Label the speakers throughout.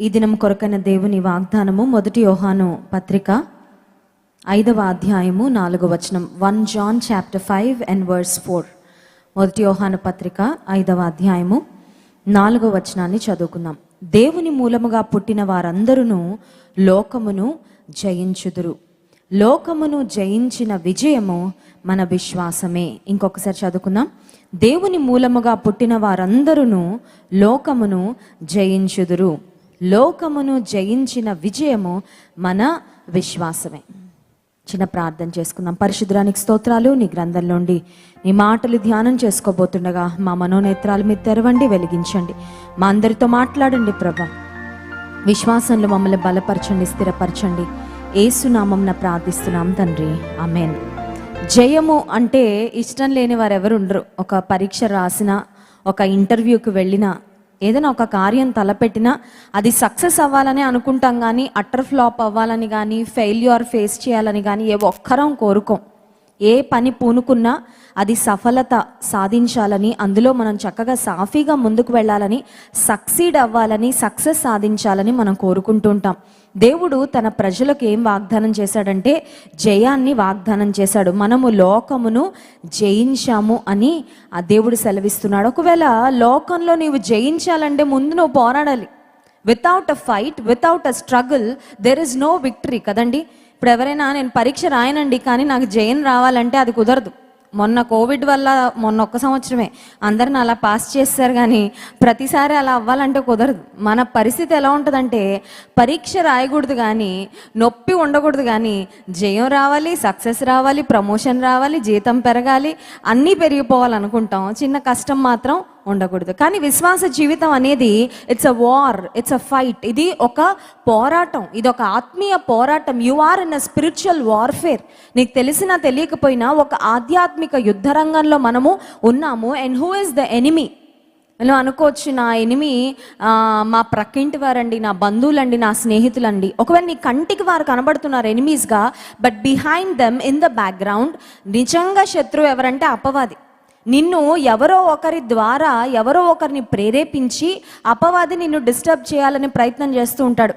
Speaker 1: ఈ దినం కొరకైన దేవుని వాగ్దానము మొదటి యోహాను పత్రిక ఐదవ అధ్యాయము నాలుగవ వచనం. One John chapter five and verse four. మొదటి యోహాను పత్రిక ఐదవ అధ్యాయము నాలుగవ వచనాన్ని చదువుకుందాం. దేవుని మూలముగా పుట్టిన వారందరూ లోకమును జయించుదురు. లోకమును జయించిన విజయము మన విశ్వాసమే. ఇంకొకసారి చదువుకుందాం. దేవుని మూలముగా పుట్టిన వారందరూ లోకమును జయించుదురు. లోకమును జయించిన విజయము మన విశ్వాసమే. చిన్న ప్రార్థన చేసుకుందాం. పరిశుద్రానికి స్తోత్రాలు నీ గ్రంథంలోండి నీ మాటలు ధ్యానం చేసుకోబోతుండగా మా మనోనేత్రాలు మీరు తెరవండి వెలిగించండి. మా అందరితో మాట్లాడండి ప్రభా. విశ్వాసంలో మమ్మల్ని బలపరచండి స్థిరపరచండి. ఏసునామం ప్రార్థిస్తున్నాం తండ్రి. ఆమెన్. జయము అంటే ఇష్టం లేని వారు ఎవరు ఉండరు. ఒక పరీక్ష రాసిన ఒక ఇంటర్వ్యూకి వెళ్ళినా ఏదైనా ఒక కార్యం తలపెట్టినా అది సక్సెస్ అవ్వాలని అనుకుంటాం కానీ అటర్ ఫ్లాప్ అవ్వాలని కానీ ఫెయిల్యూర్ ఫేస్ చేయాలని కానీ ఏ ఒక్కరం కోరుకోం. ఏ పని పూనుకున్నా అది సఫలత సాధించాలని అందులో మనం చక్కగా సాఫీగా ముందుకు వెళ్ళాలని సక్సీడ్ అవ్వాలని సక్సెస్ సాధించాలని మనం కోరుకుంటుంటాం. దేవుడు తన ప్రజలకు ఏం వాగ్దానం చేశాడంటే జయాన్ని వాగ్దానం చేశాడు. మనము లోకమును జయించాము అని ఆ దేవుడు సెలవిస్తున్నాడు. ఒకవేళ లోకంలో నీవు జయించాలంటే ముందు నువ్వు పోరాడాలి. Without a fight without a struggle there is no victory కదండి? ఇప్పుడు ఎవరైనా నేను పరీక్ష రాయనండి కానీ నాకు జయం రావాలంటే అది కుదరదు. మొన్న కోవిడ్ వల్ల మొన్న ఒక్క సంవత్సరమే అందరిని అలా పాస్ చేస్తారు కానీ ప్రతిసారి అలా అవ్వాలంటే కుదరదు. మన పరిస్థితి ఎలా ఉంటుందంటే పరీక్ష రాయకూడదు కానీ నొప్పి ఉండకూడదు కానీ జయం రావాలి సక్సెస్ రావాలి ప్రమోషన్ రావాలి జీతం పెరగాలి అన్నీ పెరిగిపోవాలనుకుంటాం. చిన్న కష్టం మాత్రం ఉండకూడదు. కానీ విశ్వాస జీవితం అనేది it's a war it's a fight ఇది ఒక పోరాటం ఇది ఒక ఆత్మీయ పోరాటం. You are in a spiritual warfare నీకు తెలిసినా తెలియకపోయినా ఒక ఆధ్యాత్మిక యుద్ధ రంగంలో మనము ఉన్నాము. And who is the enemy నువ్వు అనుకోవచ్చు నా ఎనిమి మా ప్రక్కింటి వారండి నా బంధువులండి నా స్నేహితులండి. ఒకవేళ నీ కంటికి వారు కనబడుతున్నారు ఎనిమీస్గా but behind them in the background నిజంగా శత్రువు ఎవరంటే అపవాది. నిన్ను ఎవరో ఒకరి ద్వారా ఎవరో ఒకరిని ప్రేరేపించి అపవాది నిన్ను డిస్టర్బ్ చేయాలని ప్రయత్నం చేస్తూ ఉంటాడు.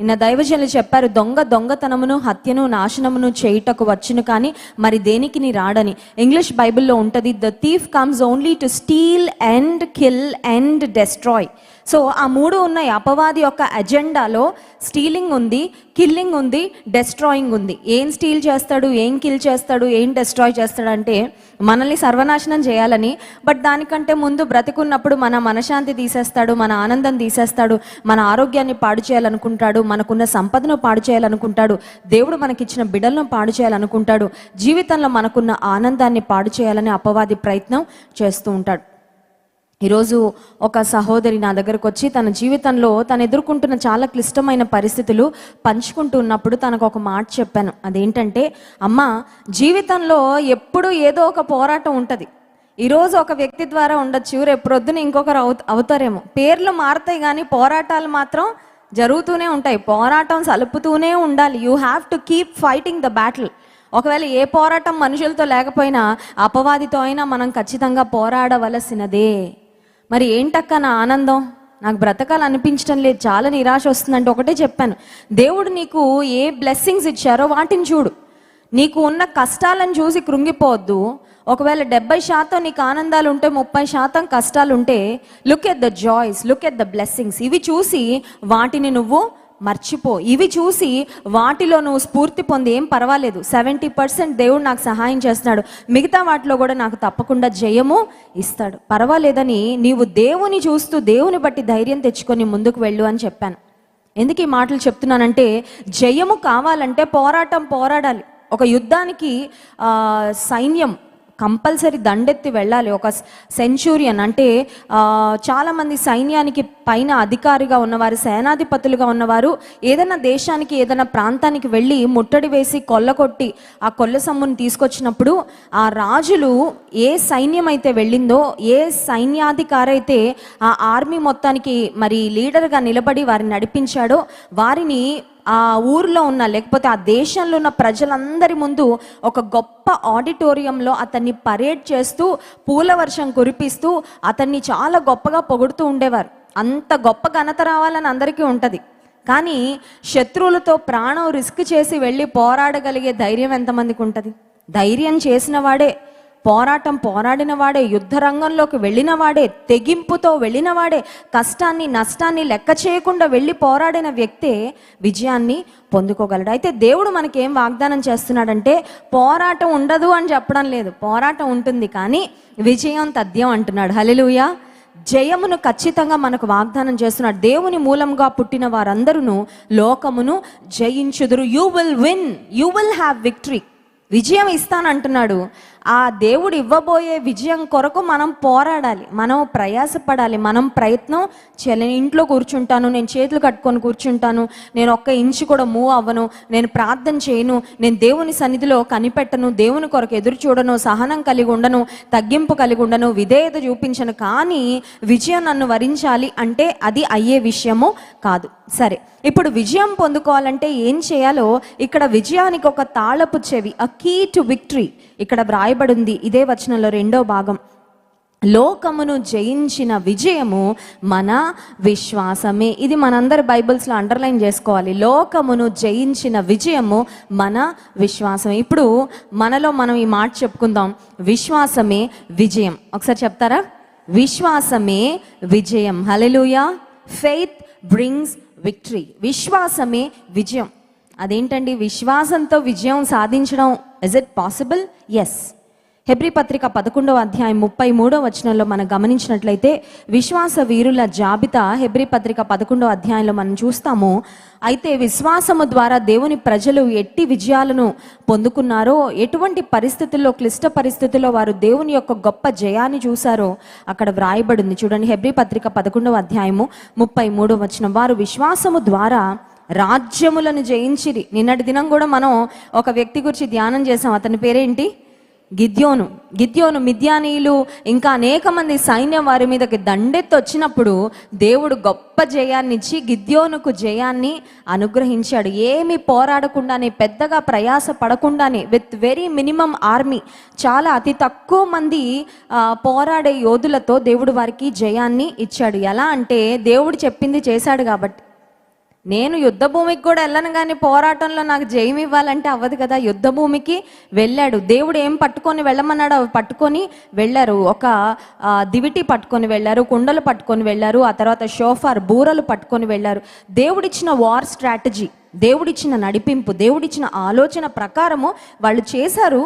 Speaker 1: నిన్న దైవజనులు చెప్పారు దొంగ దొంగతనమును హత్యను నాశనమును చేయుటకు వచ్చును కానీ మరి దేనికి నీ రాడని? ఇంగ్లీష్ బైబిల్లో ఉంటుంది the thief comes only to steal and kill and destroy so ఆ మూడు ఉన్నాయి. అపవాది యొక్క అజెండాలో స్టీలింగ్ ఉంది కిల్లింగ్ ఉంది డెస్ట్రాయింగ్ ఉంది. ఏం స్టీల్ చేస్తాడు ఏం కిల్ చేస్తాడు ఏం డెస్ట్రాయ్ చేస్తాడంటే మనల్ని సర్వనాశనం చేయాలని బట్ దానికంటే ముందు బ్రతికున్నప్పుడు మన మనశాంతి తీసేస్తాడు మన ఆనందం తీసేస్తాడు మన ఆరోగ్యాన్ని పాడు చేయాలనుకుంటాడు మనకున్న సంపదను పాడు చేయాలనుకుంటాడు దేవుడు మనకిచ్చిన బిడలను పాడు చేయాలనుకుంటాడు జీవితంలో మనకున్న ఆనందాన్ని పాడు చేయాలని అపవాది ప్రయత్నం చేస్తూ ఉంటాడు. ఈరోజు ఒక సహోదరి నా దగ్గరకు వచ్చి తన జీవితంలో తను ఎదుర్కొంటున్న చాలా క్లిష్టమైన పరిస్థితులు పంచుకుంటూ ఉన్నప్పుడు తనకు ఒక మాట చెప్పాను. అదేంటంటే అమ్మ జీవితంలో ఎప్పుడు ఏదో ఒక పోరాటం ఉంటుంది. ఈరోజు ఒక వ్యక్తి ద్వారా ఉండొచ్చు రేపు ప్రొద్దున ఇంకొకరు అవు అవుతారేమో. పేర్లు మారుతాయి కానీ పోరాటాలు మాత్రం జరుగుతూనే ఉంటాయి. పోరాటం సలుపుతూనే ఉండాలి. You have to keep fighting the battle ఒకవేళ ఏ పోరాటం మనుషులతో లేకపోయినా అపవాదితో అయినా మనం ఖచ్చితంగా పోరాడవలసినదే. మరి ఏంటక్క నా ఆనందం? నాకు బ్రతకాలనిపించడం లేదు చాలా నిరాశ వస్తుందంటే ఒకటే చెప్పాను. దేవుడు నీకు ఏ బ్లెస్సింగ్స్ ఇచ్చారో వాటిని చూడు. నీకు ఉన్న కష్టాలను చూసి కృంగిపోవద్దు. ఒకవేళ డెబ్బై శాతం నీకు ఆనందాలు ఉంటే ముప్పై శాతం కష్టాలు ఉంటే look at the joys look at the blessings ఇవి చూసి వాటిని నువ్వు మర్చిపో. ఇవి చూసి వాటిలో నువ్వు స్ఫూర్తి పొంది ఏం పర్వాలేదు. సెవెంటీ పర్సెంట్ దేవుడు నాకు సహాయం చేస్తున్నాడు. మిగతా వాటిలో కూడా నాకు తప్పకుండా జయము ఇస్తాడు. పర్వాలేదని నీవు దేవుని చూస్తూ దేవుని బట్టి ధైర్యం తెచ్చుకొని ముందుకు వెళ్ళు అని చెప్పాను. ఎందుకు ఈ మాటలు చెప్తున్నానంటే జయము కావాలంటే పోరాటం పోరాడాలి. ఒక యుద్ధానికి సైన్యం కంపల్సరీ దండెత్తి వెళ్ళాలి. ఒక సెంచూరియన్ అంటే చాలామంది సైన్యానికి పైన అధికారిగా ఉన్నవారు సేనాధిపతులుగా ఉన్నవారు ఏదైనా దేశానికి ఏదైనా ప్రాంతానికి వెళ్ళి ముట్టడి వేసి కొల్లకొట్టి ఆ కొల్ల సమ్ముని తీసుకొచ్చినప్పుడు ఆ రాజులు ఏ సైన్యం అయితే వెళ్ళిందో ఏ సైన్యాధికారి అయితే ఆ ఆర్మీ మొత్తానికి మరి లీడర్గా నిలబడి వారిని నడిపించాడో వారిని ఆ ఊర్లో ఉన్న లేకపోతే ఆ దేశంలో ఉన్న ప్రజలందరి ముందు ఒక గొప్ప ఆడిటోరియంలో అతన్ని పరేడ్ చేస్తూ పూల వర్షం కురిపిస్తూ అతన్ని చాలా గొప్పగా పొగుడుతూ ఉండేవారు. అంత గొప్ప ఘనత రావాలని అందరికీ ఉంటుంది. కానీ శత్రువులతో ప్రాణం రిస్క్ చేసి వెళ్ళి పోరాడగలిగే ధైర్యం ఎంతమందికి ఉంటుంది? ధైర్యం చేసిన వాడే పోరాటం పోరాడిన వాడే యుద్ధ రంగంలోకి వెళ్ళిన వాడే తెగింపుతో వెళ్ళిన వాడే కష్టాన్ని నష్టాన్ని లెక్క చేయకుండా వెళ్ళి పోరాడిన వ్యక్తే విజయాన్ని పొందుకోగలడు. అయితే దేవుడు మనకి ఏం వాగ్దానం చేస్తున్నాడంటే పోరాటం ఉండదు అని చెప్పడం లేదు. పోరాటం ఉంటుంది కానీ విజయం తథ్యం అంటున్నాడు. హల్లెలూయా. జయమును ఖచ్చితంగా మనకు వాగ్దానం చేస్తున్నాడు. దేవుని మూలంగా పుట్టిన వారందరూ లోకమును జయించుదురు. You will win you will have victory విజయం ఇస్తానంటున్నాడు. ఆ దేవుడు ఇవ్వబోయే విజయం కొరకు మనం పోరాడాలి. మనం ప్రయాసపడాలి. మనం ప్రయత్నం చేయాలి నేను ఇంట్లో కూర్చుంటాను నేను చేతులు కట్టుకొని కూర్చుంటాను నేను ఒక్క ఇంచు కూడా మూవ్ అవ్వను నేను ప్రార్థన చేయను నేను దేవుని సన్నిధిలో కనిపెట్టను దేవుని కొరకు ఎదురు చూడను సహనం కలిగి ఉండను తగ్గింపు కలిగి ఉండను విధేయత చూపించను. కానీ విజయం నన్ను వరించాలి అంటే అది అయ్యే విషయము కాదు. సరే. ఇప్పుడు విజయం పొందుకోవాలంటే ఏం చేయాలో ఇక్కడ విజయానికి ఒక తాళపు చెవి అ కీ టు విక్టరీ ఇక్కడ వ్రాయబడింది ఇదే వచనంలో రెండో భాగం. లోకమును జయించిన విజయము మన విశ్వాసమే. ఇది మనందరి బైబిల్స్లో అండర్లైన్ చేసుకోవాలి. లోకమును జయించిన విజయము మన విశ్వాసమే. ఇప్పుడు మనలో మనం ఈ మాట చెప్పుకుందాం. విశ్వాసమే విజయం. ఒకసారి చెప్తారా? విశ్వాసమే విజయం. Hallelujah faith brings victory. విశ్వాసమే విజయం. అదేంటండి? విశ్వాసంతో విజయం సాధించడం ఇస్ ఇట్ పాసిబుల్ ఎస్ హెబ్రి పత్రిక పదకొండవ అధ్యాయం ముప్పై మూడవ వచనంలో మనం గమనించినట్లయితే విశ్వాస వీరుల జాబితా హెబ్రి పత్రిక పదకొండవ అధ్యాయంలో మనం చూస్తాము. అయితే విశ్వాసము ద్వారా దేవుని ప్రజలు ఎట్టి విజయాలను పొందుకున్నారో ఎటువంటి పరిస్థితుల్లో క్లిష్ట పరిస్థితుల్లో వారు దేవుని యొక్క గొప్ప జయాన్ని చూశారో అక్కడ వ్రాయబడింది. చూడండి హెబ్రి పత్రిక పదకొండవ అధ్యాయము ముప్పై మూడవ వచనం. వారు విశ్వాసము ద్వారా రాజ్యములను జయించిరి. నిన్నటి దినం కూడా మనం ఒక వ్యక్తి గురించి ధ్యానం చేసాం అతని పేరేంటి? గిద్యోను. గిద్యోను మిద్యానీయులు ఇంకా అనేక మంది సైన్యం వారి మీదకి దండెత్తి వచ్చినప్పుడు దేవుడు గొప్ప జయాన్ని ఇచ్చి గిద్యోనుకు జయాన్ని అనుగ్రహించాడు. ఏమి పోరాడకుండానే పెద్దగా ప్రయాస పడకుండానే విత్ వెరీ మినిమం ఆర్మీ చాలా అతి తక్కువ మంది పోరాడే యోధులతో దేవుడు వారికి జయాన్ని ఇచ్చాడు. ఎలా అంటే దేవుడు చెప్పింది చేశాడు కాబట్టి నేను యుద్ధ భూమికి కూడా వెళ్ళను కానీ పోరాటంలో నాకు జయం ఇవ్వాలంటే అవ్వదు కదా. యుద్ధ భూమికి వెళ్ళాడు. దేవుడు ఏం పట్టుకొని వెళ్ళమన్నాడు అవి పట్టుకొని వెళ్ళారు. ఒక దివిటి పట్టుకొని వెళ్ళారు కుండలు పట్టుకొని వెళ్ళారు ఆ తర్వాత షోఫార్ బూరలు పట్టుకొని వెళ్ళారు. దేవుడిచ్చిన వార్ స్ట్రాటజీ దేవుడిచ్చిన నడిపింపు దేవుడిచ్చిన ఆలోచన ప్రకారము వాళ్ళు చేశారు.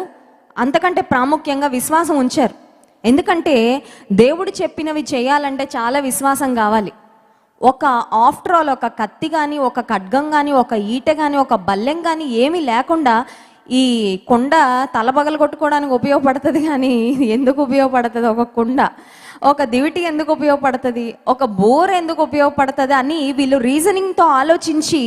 Speaker 1: అంతకంటే ప్రాముఖ్యంగా విశ్వాసం ఉంచారు. ఎందుకంటే దేవుడు చెప్పినవి చేయాలంటే చాలా విశ్వాసం కావాలి. ఒక ఆఫ్టర్ ఆల్ ఒక కత్తి కానీ ఒక ఖడ్గం కానీ ఒక ఈట కానీ ఒక బల్లెం కానీ ఏమీ లేకుండా ఈ కుండ తలబగలు కొట్టుకోవడానికి ఉపయోగపడుతుంది కానీ ఎందుకు ఉపయోగపడుతుంది? ఒక కుండ. ఒక దివిటి ఎందుకు ఉపయోగపడుతుంది? ఒక బోర్ ఎందుకు ఉపయోగపడుతుంది అని వీళ్ళు రీజనింగ్తో ఆలోచించి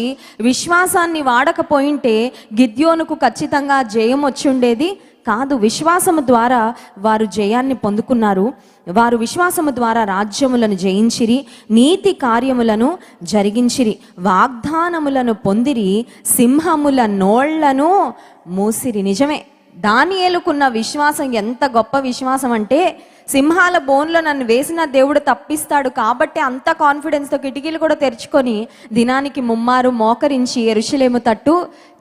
Speaker 1: విశ్వాసాన్ని వాడకపోయింటే గిద్యోనుకు ఖచ్చితంగా జయం వచ్చి ఉండేది కాదు. విశ్వాసము ద్వారా వారు జయాన్ని పొందుకున్నారు. వారు విశ్వాసము ద్వారా రాజ్యములను జయించిరి నీతి కార్యములను జరిగించిరి వాగ్దానములను పొందిరి సింహముల నోళ్ళను మూసిరి. నిజమే. దానియేలుకున్న విశ్వాసం ఎంత గొప్ప విశ్వాసం అంటే సింహాల బోన్లో నన్ను వేసిన దేవుడు తప్పిస్తాడు కాబట్టి అంత కాన్ఫిడెన్స్తో కిటికీలు కూడా తెరుచుకొని దినానికి ముమ్మారు మోకరించి ఎరుషులేము తట్టు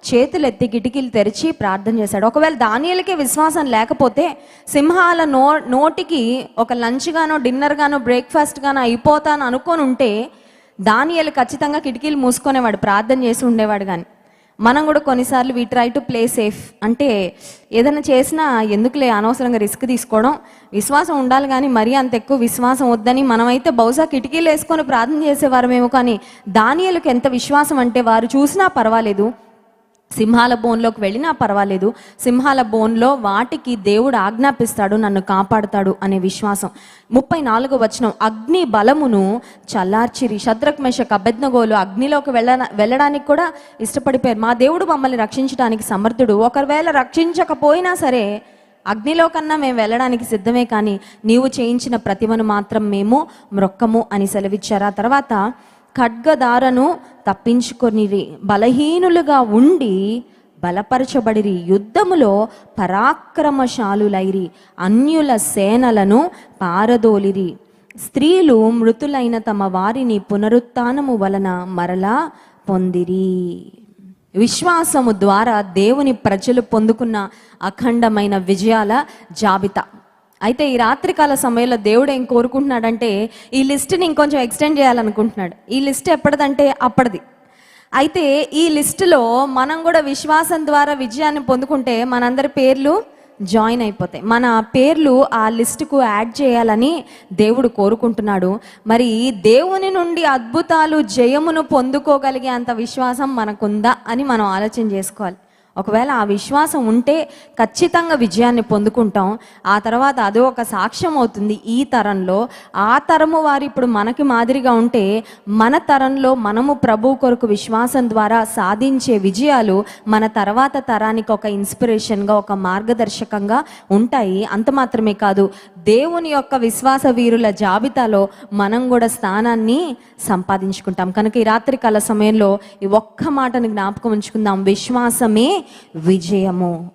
Speaker 1: చేతులెత్తి కిటికీలు తెరిచి ప్రార్థన చేశాడు. ఒకవేళ దానియలకే విశ్వాసం లేకపోతే సింహాల నో నోటికి ఒక లంచ్ గానో డిన్నర్ గానో బ్రేక్ఫాస్ట్ గానో అయిపోతాను అనుకొని ఉంటే దానియలు ఖచ్చితంగా కిటికీలు మూసుకునేవాడు ప్రార్థన చేసి ఉండేవాడు కానీ మనం కూడా కొన్నిసార్లు we try to play safe అంటే ఏదైనా చేసినా ఎందుకులే అనవసరంగా రిస్క్ తీసుకోవడం? విశ్వాసం ఉండాలి కానీ మరీ అంత ఎక్కువ విశ్వాసం వద్దని మనమైతే బహుశా కిటికీలు వేసుకొని ప్రార్థన చేసేవారమేమో కానీ దానియలకు ఎంత విశ్వాసం అంటే వారు చూసినా పర్వాలేదు. సింహాల బోన్లోకి వెళ్ళినా పర్వాలేదు. సింహాల బోన్లో వాటికి దేవుడు ఆజ్ఞాపిస్తాడు నన్ను కాపాడుతాడు అనే విశ్వాసం. ముప్పై నాలుగో వచనం అగ్ని బలమును చల్లార్చిరి. శత్రుక్ మెషక్ అగ్నిలోకి వెళ్ళ వెళ్ళడానికి కూడా ఇష్టపడిపోయారు. మా దేవుడు మమ్మల్ని రక్షించడానికి సమర్థుడు. ఒకవేళ రక్షించకపోయినా సరే అగ్నిలో కన్నా మేము వెళ్ళడానికి సిద్ధమే కానీ నీవు చేయించిన ప్రతిమను మాత్రం మేము మ్రొక్కము అని సెలవిచ్చారు. ఆ తర్వాత ఖడ్గదారను తప్పించుకొనిరి బలహీనులుగా ఉండి బలపరచబడిరి యుద్ధములో పరాక్రమశాలులైరి అన్యుల సేనలను పారదోలిరి. స్త్రీలు మృతులైన తమ వారిని పునరుత్నము వలన మరలా పొందిరి. విశ్వాసము ద్వారా దేవుని ప్రజలు పొందుకున్న అఖండమైన విజయాల జాబితా. అయితే ఈ రాత్రికాల సమయంలో దేవుడు ఏం కోరుకుంటున్నాడంటే ఈ లిస్ట్ని ఇంకొంచెం ఎక్స్టెండ్ చేయాలనుకుంటున్నాడు. ఈ లిస్ట్ ఎప్పటిదంటే అప్పటిది. అయితే ఈ లిస్టులో మనం కూడా విశ్వాసం ద్వారా విజయాన్ని పొందుకుంటే మనందరి పేర్లు జాయిన్ అయిపోతాయి. మన పేర్లు ఆ లిస్టుకు యాడ్ చేయాలని దేవుడు కోరుకుంటున్నాడు. మరి దేవుని నుండి అద్భుతాలు జయమును పొందుకోగలిగే అంత విశ్వాసం మనకుందా అని మనం ఆలోచన చేసుకోవాలి. ఒకవేళ ఆ విశ్వాసం ఉంటే ఖచ్చితంగా విజయాన్ని పొందుకుంటాం. ఆ తర్వాత అదో ఒక సాక్ష్యం అవుతుంది ఈ తరంలో. ఆ తరము వారు ఇప్పుడు మనకి మాదిరిగా ఉంటే మన తరంలో మనము ప్రభు కొరకు విశ్వాసం ద్వారా సాధించే విజయాలు మన తర్వాత తరానికి ఒక ఇన్స్పిరేషన్గా ఒక మార్గదర్శకంగా ఉంటాయి. అంత మాత్రమే కాదు దేవుని యొక్క విశ్వాస వీరుల జాబితాలో మనం కూడా స్థానాన్ని సంపాదించుకుంటాం. కనుక ఈ రాత్రికాల సమయంలో ఈ ఒక్క మాటను జ్ఞాపకం ఉంచుకుందాం. విశ్వాసమే విజయము.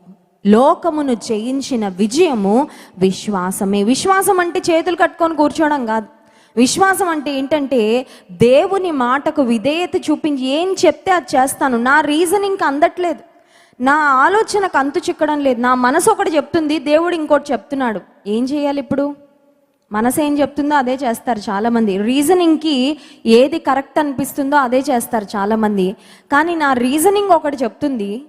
Speaker 1: లోకమును జయించిన విజయము విశ్వాసమే. విశ్వాసం అంటే చేతులు కట్టుకొని కూర్చోవడం కాదు. విశ్వాసం అంటే ఏంటంటే దేవుని మాటకు విధేయత చూపించి ఏం చెప్తే అది చేస్తాను. నా రీజనింగ్కి అందట్లేదు. నా ఆలోచనకు అంతు చిక్కడం లేదు. నా మనసు ఒకటి చెప్తుంది దేవుడు ఇంకోటి చెప్తున్నాడు. ఏం చేయాలి ఇప్పుడు? మనసు ఏం చెప్తుందో అదే చేస్తారు చాలామంది. రీజనింగ్కి ఏది కరెక్ట్ అనిపిస్తుందో అదే చేస్తారు చాలామంది. కానీ నా రీజనింగ్ ఒకటి చెప్తుంది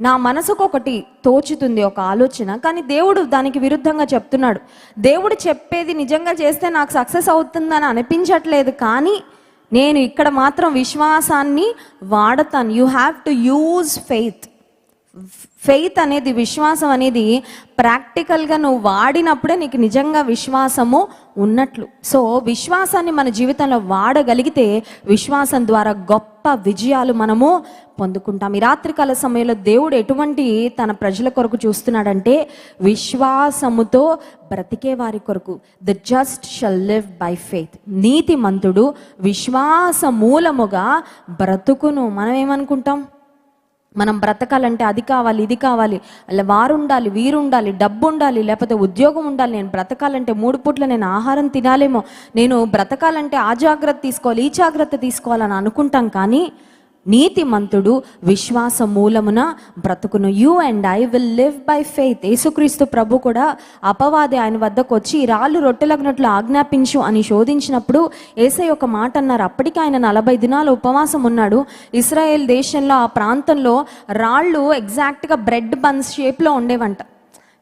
Speaker 1: నా మనసుకు ఒకటి తోచుతుంది ఒక ఆలోచన కానీ దేవుడు దానికి విరుద్ధంగా చెప్తున్నాడు. దేవుడు చెప్పేది నిజంగా చేస్తే నాకు సక్సెస్ అవుతుందని అనిపించట్లేదు కానీ నేను ఇక్కడ మాత్రం విశ్వాసాన్ని వాడతాను. You have to use faith faith అనేది విశ్వాసం అనేది ప్రాక్టికల్గా నువ్వు వాడినప్పుడే నీకు నిజంగా విశ్వాసము ఉన్నట్లు. సో విశ్వాసాన్ని మన జీవితంలో వాడగలిగితే విశ్వాసం ద్వారా గొప్ప విజయాలు మనము పొందుకుంటాం. ఈ రాత్రికాల సమయంలో దేవుడు ఎటువంటి తన ప్రజల కొరకు చూస్తున్నాడంటే విశ్వాసముతో బ్రతికే వారి కొరకు. The just shall live by faith నీతిమంతుడు విశ్వాస మూలముగా బ్రతుకును. మనం ఏమనుకుంటాం మనం బ్రతకాలంటే అది కావాలి ఇది కావాలి. అలా వారు ఉండాలి వీరు ఉండాలి డబ్బు ఉండాలి లేకపోతే ఉద్యోగం ఉండాలి. నేను బ్రతకాలంటే మూడు పూట్ల నేను ఆహారం తినాలేమో. నేను బ్రతకాలంటే ఆ జాగ్రత్త తీసుకోవాలి ఈ జాగ్రత్త తీసుకోవాలని అనుకుంటాం కానీ నీతిమంతుడు విశ్వాస మూలమున బ్రతుకును. You and I will live by faith యేసుక్రీస్తు ప్రభు కూడా అపవాది ఆయన వద్దకు వచ్చి రాళ్ళు రొట్టెలగినట్లు ఆజ్ఞాపించు అని శోధించినప్పుడు ఏసై ఒక మాట అన్నారు. అప్పటికి ఆయన నలభై దినాలు ఉపవాసం ఉన్నాడు. ఇస్రాయేల్ దేశంలో ఆ ప్రాంతంలో రాళ్ళు ఎగ్జాక్ట్గా బ్రెడ్ బన్స్ షేప్లో ఉండేవంట.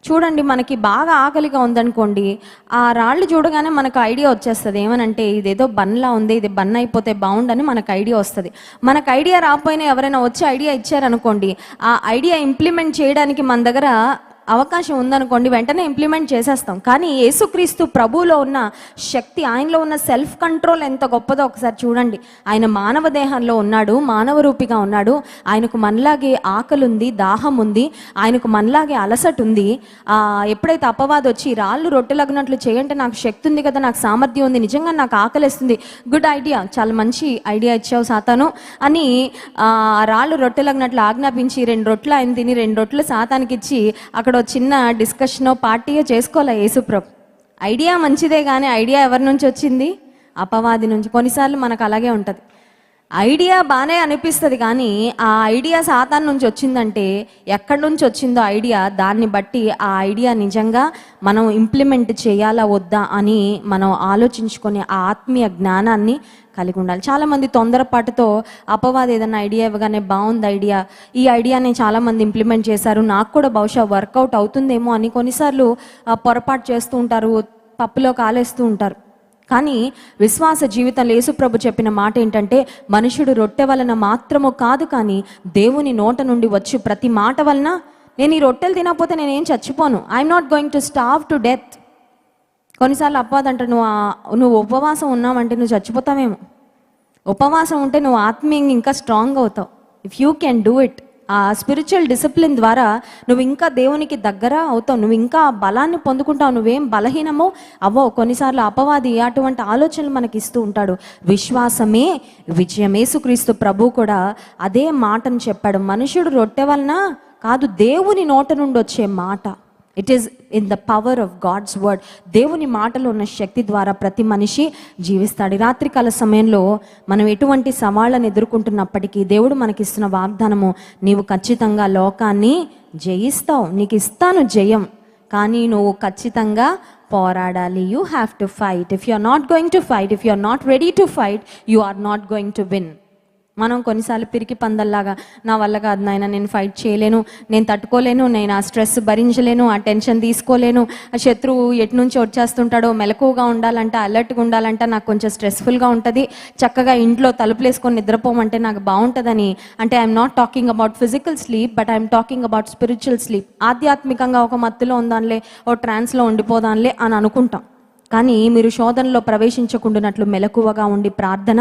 Speaker 1: చూడండి మనకి బాగా ఆకలిగా ఉందనుకోండి ఆ రాళ్ళు చూడగానే మనకు ఐడియా వచ్చేస్తుంది. ఏమనంటే ఇదేదో బన్లా ఉంది ఇది బన్ అయిపోతే బాగుండని మనకు ఐడియా వస్తుంది. మనకు ఐడియా రాకపోయినా ఎవరైనా వచ్చి ఐడియా ఇచ్చారనుకోండి ఆ ఐడియా ఇంప్లిమెంట్ చేయడానికి మన దగ్గర అవకాశం ఉందనుకోండి వెంటనే ఇంప్లిమెంట్ చేసేస్తాం. కానీ యేసుక్రీస్తు ప్రభువులో ఉన్న శక్తి ఆయనలో ఉన్న సెల్ఫ్ కంట్రోల్ ఎంత గొప్పదో ఒకసారి చూడండి. ఆయన మానవ దేహంలో ఉన్నాడు మానవ రూపిగా ఉన్నాడు. ఆయనకు మనలాగే ఆకలి ఉంది దాహం ఉంది ఆయనకు మనలాగే అలసట ఉంది ఎప్పుడైతే అపవాదం వచ్చి రాళ్ళు రొట్టెలగినట్లు చేయంటే నాకు శక్తి ఉంది కదా నాకు సామర్థ్యం ఉంది నిజంగా నాకు ఆకలిస్తుంది. గుడ్ ఐడియా చాలా మంచి ఐడియా ఇచ్చావు సాతాను. అని రాళ్ళు రొట్టెలగినట్లు ఆజ్ఞాపించి రెండు రొట్టెలు ఆయన తిని రెండు రొట్టెలు సాతానికి ఇచ్చి అక్కడ ఒక చిన్న డిస్కషనో పార్టీయో చేసుకోలే యేసుప్రభు? ఐడియా మంచిదే కానీ ఐడియా ఎవరి నుంచి వచ్చింది? అపవాది నుంచి. కొన్నిసార్లు మనకు అలాగే ఉంటుంది. ఐడియా బాగానే అనిపిస్తుంది కానీ ఆ ఐడియా సాతాన్ నుంచి వచ్చిందంటే ఎక్కడి నుంచి వచ్చిందో ఐడియా దాన్ని బట్టి ఆ ఐడియా నిజంగా మనం ఇంప్లిమెంట్ చేయాలా వద్దా అని మనం ఆలోచించుకొని ఆ ఆత్మీయ జ్ఞానాన్ని కలిగి ఉండాలి. చాలామంది తొందరపాటుతో అపవాది ఏదైనా ఐడియా ఇవ్వగానే బాగుంది ఐడియా ఈ ఐడియాని చాలామంది ఇంప్లిమెంట్ చేశారు నాకు కూడా బహుశా వర్కౌట్ అవుతుందేమో అని కొన్నిసార్లు పొరపాటు చేస్తూ ఉంటారు పప్పులో కాలేస్తూ ఉంటారు. కానీ విశ్వాస జీవితంలో యేసుప్రభు చెప్పిన మాట ఏంటంటే మనుషుడు రొట్టె వలన మాత్రము కాదు కానీ దేవుని నోట నుండి వచ్చి ప్రతి మాట వలన నేను ఈ రొట్టెలు తినకపోతే నేనేం చచ్చిపోను. I'm not going to starve to death కొన్నిసార్లు అప్పదంట నువ్వు నువ్వు ఉపవాసం ఉన్నావంటే నువ్వు చచ్చిపోతావేమో. ఉపవాసం ఉంటే నువ్వు ఆత్మీయంగా ఇంకా స్ట్రాంగ్ అవుతావు. If you can do it ఆ స్పిరిచువల్ డిసిప్లిన్ ద్వారా నువ్వు ఇంకా దేవునికి దగ్గర అవుతావు నువ్వు ఇంకా బలాన్ని పొందుకుంటావు నువ్వేం బలహీనమో అవో కొన్నిసార్లు అపవాది అటువంటి ఆలోచనలు మనకి ఇస్తూ ఉంటాడు. విశ్వాసమే విజయం. యేసుక్రీస్తు ప్రభు కూడా అదే మాటను చెప్పాడు. మనుషుడు రొట్టె వలన కాదు దేవుని నోట నుండి వచ్చే మాట. It is in the power of God's word దేవుని మాటలో ఉన్న శక్తి ద్వారా ప్రతి మనిషి జీవిస్తాడు. రాత్రికాల సమయంలో మనం ఎటువంటి సవాళ్ళను ఎదుర్కొంటున్నప్పటికీ దేవుడు మనకిస్తున్న వాగ్దానము నీవు ఖచ్చితంగా లోకాన్ని జయిస్తావు. నీకు ఇస్తాను జయం. కానీ నువ్వు ఖచ్చితంగా పోరాడాలి. You have to fight if you are not going to fight if you are not ready to fight you are not going to win మనం కొన్నిసార్లు పిరికి పందల్లాగా నా వల్ల కాదు నాయన నేను ఫైట్ చేయలేను నేను తట్టుకోలేను నేను ఆ స్ట్రెస్ భరించలేను ఆ టెన్షన్ తీసుకోలేను ఆ శత్రువు ఎటు నుంచి వచ్చేస్తుంటాడో మెలకువగా ఉండాలంట అలర్ట్గా ఉండాలంట నాకు కొంచెం స్ట్రెస్ఫుల్గా ఉంటుంది. చక్కగా ఇంట్లో తలుపులేసుకొని నిద్రపోమంటే నాకు బాగుంటుందని అంటే I'm not talking about physical sleep but I'm talking about spiritual sleep ఆధ్యాత్మికంగా ఒక మత్తులో ఉందానిలే ఓ ట్రాన్స్లో ఉండిపోదానిలే అని అనుకుంటాం. కానీ మీరు శోధనలో ప్రవేశించకుండానట్లు మెలకువగా ఉండి ప్రార్థన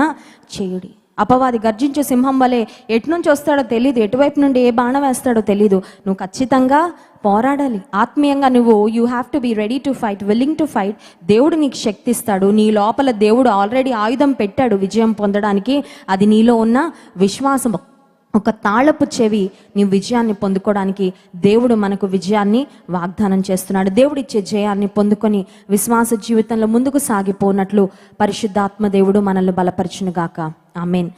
Speaker 1: చేయుడి. అపవాది గర్జించే సింహం వలె ఎటునుంచి వస్తాడో తెలియదు ఎటువైపు నుండి ఏ బాణం వేస్తాడో తెలియదు నువ్వు ఖచ్చితంగా పోరాడాలి. ఆత్మీయంగా నువ్వు you have to be ready to fight willing to fight దేవుడు నీకు శక్తిస్తాడు. నీ లోపల దేవుడు ఆల్రెడీ ఆయుధం పెట్టాడు విజయం పొందడానికి. అది నీలో ఉన్న విశ్వాసం ఒక తాళపు చెవి నీ విజయాన్ని పొందుకోవడానికి దేవుడు మనకు విజయాన్ని వాగ్దానం చేస్తున్నాడు. దేవుడు ఇచ్చే జయాన్ని పొందుకొని విశ్వాస జీవితంలో ముందుకు సాగిపోనట్లు పరిశుద్ధాత్మ దేవుడు మనల్ని బలపరచునుగాక. ఆమెన్.